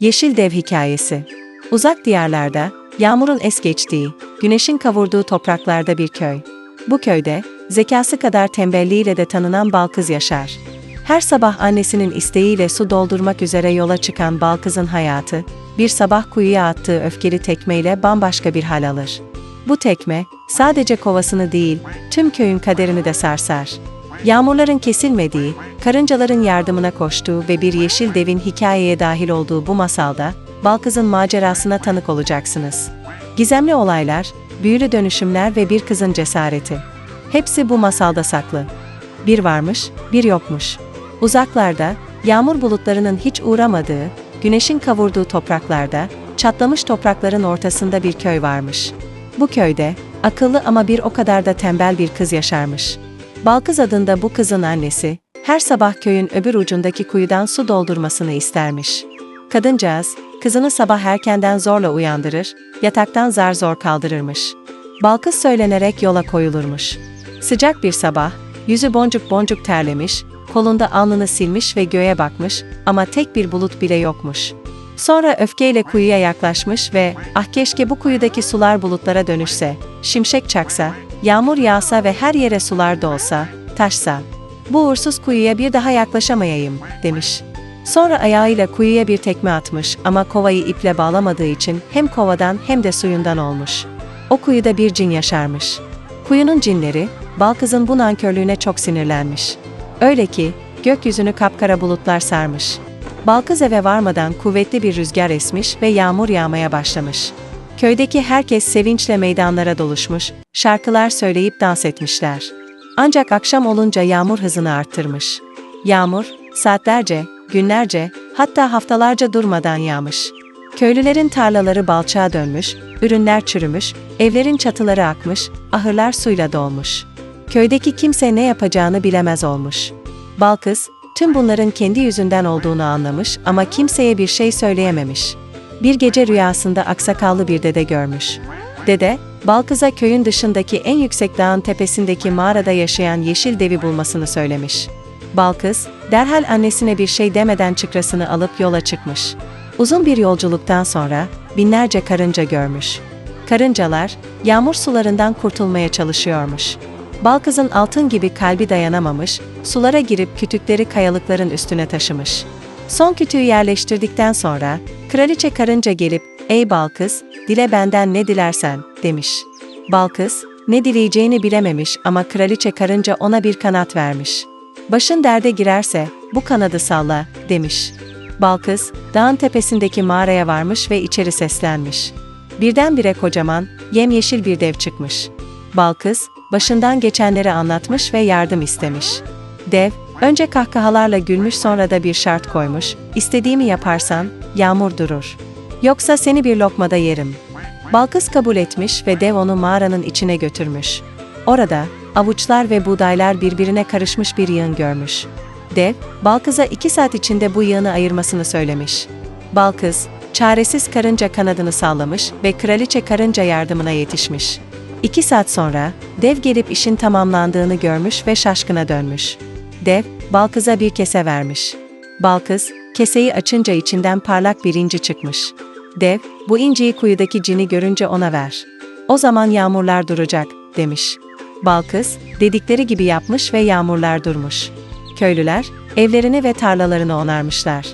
Yeşil Dev Hikayesi Uzak diyarlarda, yağmurun es geçtiği, güneşin kavurduğu topraklarda bir köy. Bu köyde, zekası kadar tembelliğiyle de tanınan Balkız yaşar. Her sabah annesinin isteğiyle su doldurmak üzere yola çıkan Balkız'ın hayatı, bir sabah kuyuya attığı öfkeli tekmeyle bambaşka bir hal alır. Bu tekme, sadece kovasını değil, tüm köyün kaderini de sarsar. Yağmurların kesilmediği, karıncaların yardımına koştuğu ve bir yeşil devin hikayeye dahil olduğu bu masalda, Balkız'ın macerasına tanık olacaksınız. Gizemli olaylar, büyülü dönüşümler ve bir kızın cesareti. Hepsi bu masalda saklı. Bir varmış, bir yokmuş. Uzaklarda, yağmur bulutlarının hiç uğramadığı, güneşin kavurduğu topraklarda, çatlamış toprakların ortasında bir köy varmış. Bu köyde, akıllı ama bir o kadar da tembel bir kız yaşarmış. Balkız adında bu kızın annesi, her sabah köyün öbür ucundaki kuyudan su doldurmasını istermiş. Kadıncağız, kızını sabah erkenden zorla uyandırır, yataktan zar zor kaldırırmış. Balkız söylenerek yola koyulurmuş. Sıcak bir sabah, yüzü boncuk boncuk terlemiş, kolunda alnını silmiş ve göğe bakmış ama tek bir bulut bile yokmuş. Sonra öfkeyle kuyuya yaklaşmış ve ah keşke bu kuyudaki sular bulutlara dönüşse, şimşek çaksa, yağmur yağsa ve her yere sular dolsa, taşsa. Bu uğursuz kuyuya bir daha yaklaşamayayım, demiş. Sonra ayağıyla kuyuya bir tekme atmış ama kovayı iple bağlamadığı için hem kovadan hem de suyundan olmuş. O kuyuda bir cin yaşarmış. Kuyunun cinleri, Balkız'ın bu nankörlüğüne çok sinirlenmiş. Öyle ki, gökyüzünü kapkara bulutlar sarmış. Balkız eve varmadan kuvvetli bir rüzgar esmiş ve yağmur yağmaya başlamış. Köydeki herkes sevinçle meydanlara doluşmuş, şarkılar söyleyip dans etmişler. Ancak akşam olunca yağmur hızını arttırmış. Yağmur, saatlerce, günlerce, hatta haftalarca durmadan yağmış. Köylülerin tarlaları balçağa dönmüş, ürünler çürümüş, evlerin çatıları akmış, ahırlar suyla dolmuş. Köydeki kimse ne yapacağını bilemez olmuş. Balkız, tüm bunların kendi yüzünden olduğunu anlamış ama kimseye bir şey söyleyememiş. Bir gece rüyasında aksakallı bir dede görmüş. Dede, Balkız'a köyün dışındaki en yüksek dağın tepesindeki mağarada yaşayan yeşil devi bulmasını söylemiş. Balkız, derhal annesine bir şey demeden çıkrasını alıp yola çıkmış. Uzun bir yolculuktan sonra binlerce karınca görmüş. Karıncalar, yağmur sularından kurtulmaya çalışıyormuş. Balkız'ın altın gibi kalbi dayanamamış, sulara girip kütükleri kayalıkların üstüne taşımış. Son kütüğü yerleştirdikten sonra, kraliçe karınca gelip, ''Ey Balkız, dile benden ne dilersen.'' demiş. Balkız, ne dileyeceğini bilememiş ama kraliçe karınca ona bir kanat vermiş. Başın derde girerse, bu kanadı salla, demiş. Balkız, dağın tepesindeki mağaraya varmış ve içeri seslenmiş. Birdenbire kocaman, yemyeşil bir dev çıkmış. Balkız, başından geçenleri anlatmış ve yardım istemiş. Dev, önce kahkahalarla gülmüş sonra da bir şart koymuş, istediğimi yaparsan, yağmur durur. Yoksa seni bir lokmada yerim. Balkız kabul etmiş ve dev onu mağaranın içine götürmüş. Orada, avuçlar ve buğdaylar birbirine karışmış bir yığın görmüş. Dev, Balkız'a iki saat içinde bu yığını ayırmasını söylemiş. Balkız, çaresiz karınca kanadını sallamış ve kraliçe karınca yardımına yetişmiş. İki saat sonra, dev gelip işin tamamlandığını görmüş ve şaşkına dönmüş. Dev, Balkız'a bir kese vermiş. Balkız, keseyi açınca içinden parlak bir inci çıkmış. Dev, bu inciyi kuyudaki cini görünce ona ver. O zaman yağmurlar duracak, demiş. Balkız, dedikleri gibi yapmış ve yağmurlar durmuş. Köylüler, evlerini ve tarlalarını onarmışlar.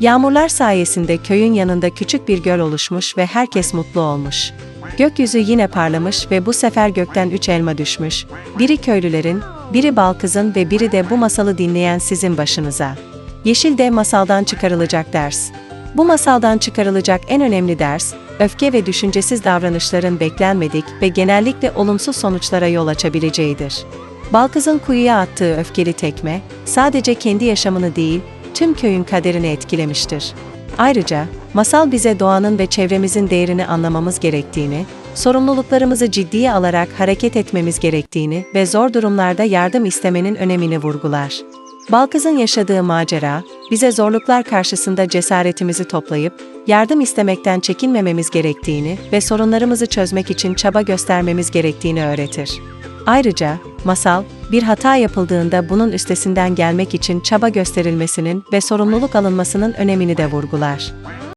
Yağmurlar sayesinde köyün yanında küçük bir göl oluşmuş ve herkes mutlu olmuş. Gökyüzü yine parlamış ve bu sefer gökten üç elma düşmüş. Biri köylülerin, biri Balkız'ın ve biri de bu masalı dinleyen sizin başınıza. Yeşil de masaldan çıkarılacak ders. Bu masaldan çıkarılacak en önemli ders, öfke ve düşüncesiz davranışların beklenmedik ve genellikle olumsuz sonuçlara yol açabileceğidir. Balkız'ın kuyuya attığı öfkeli tekme, sadece kendi yaşamını değil, tüm köyün kaderini etkilemiştir. Ayrıca, masal bize doğanın ve çevremizin değerini anlamamız gerektiğini, sorumluluklarımızı ciddiye alarak hareket etmemiz gerektiğini ve zor durumlarda yardım istemenin önemini vurgular. Balkız'ın yaşadığı macera, bize zorluklar karşısında cesaretimizi toplayıp, yardım istemekten çekinmememiz gerektiğini ve sorunlarımızı çözmek için çaba göstermemiz gerektiğini öğretir. Ayrıca, masal, bir hata yapıldığında bunun üstesinden gelmek için çaba gösterilmesinin ve sorumluluk alınmasının önemini de vurgular.